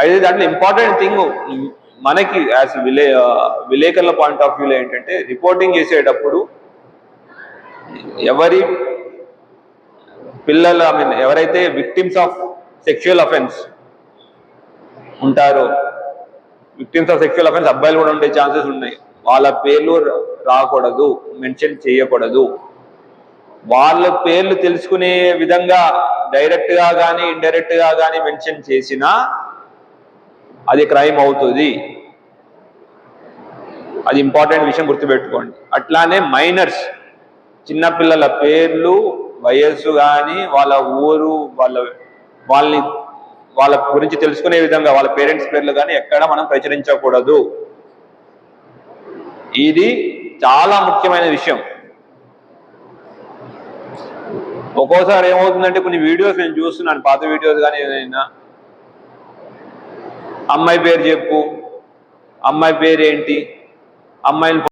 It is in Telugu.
అయితే దాంట్లో ఇంపార్టెంట్ థింగ్ మనకి యాజ్ విలే విలేకరుల పాయింట్ ఆఫ్ వ్యూలో ఏంటంటే రిపోర్టింగ్ చేసేటప్పుడు ఎవరి పిల్లలు ఐ మీన్ ఎవరైతే విక్టిమ్స్ ఆఫ్ సెక్షువల్ అఫెన్స్ ఉంటారో విక్టిమ్స్ ఆఫ్ సెక్షువల్ అఫెన్స్ అబ్బాయిలు కూడా ఉండే ఛాన్సెస్ ఉన్నాయి. వాళ్ళ పేర్లు రాకూడదు మెన్షన్ చేయకూడదు. వాళ్ళ పేర్లు తెలుసుకునే విధంగా డైరెక్ట్గా కానీ ఇండైరెక్ట్గా కానీ మెన్షన్ చేసినా అది క్రైమ్ అవుతుంది. అది ఇంపార్టెంట్ విషయం గుర్తుపెట్టుకోండి. అట్లానే మైనర్స్ చిన్నపిల్లల పేర్లు వయస్సు కానీ వాళ్ళ ఊరు వాళ్ళ వాళ్ళని వాళ్ళ గురించి తెలుసుకునే విధంగా వాళ్ళ పేరెంట్స్ పేర్లు కానీ ఎక్కడ మనం ప్రచురించకూడదు. ఇది చాలా ముఖ్యమైన విషయం. ఒక్కోసారి ఏమవుతుందంటే కొన్ని వీడియోస్ నేను చూస్తున్నాను పాత వీడియోస్ కానీ ఏదైనా. అమ్మాయి పేరు చెప్పు. అమ్మాయి పేరు ఏంటి అమ్మాయిని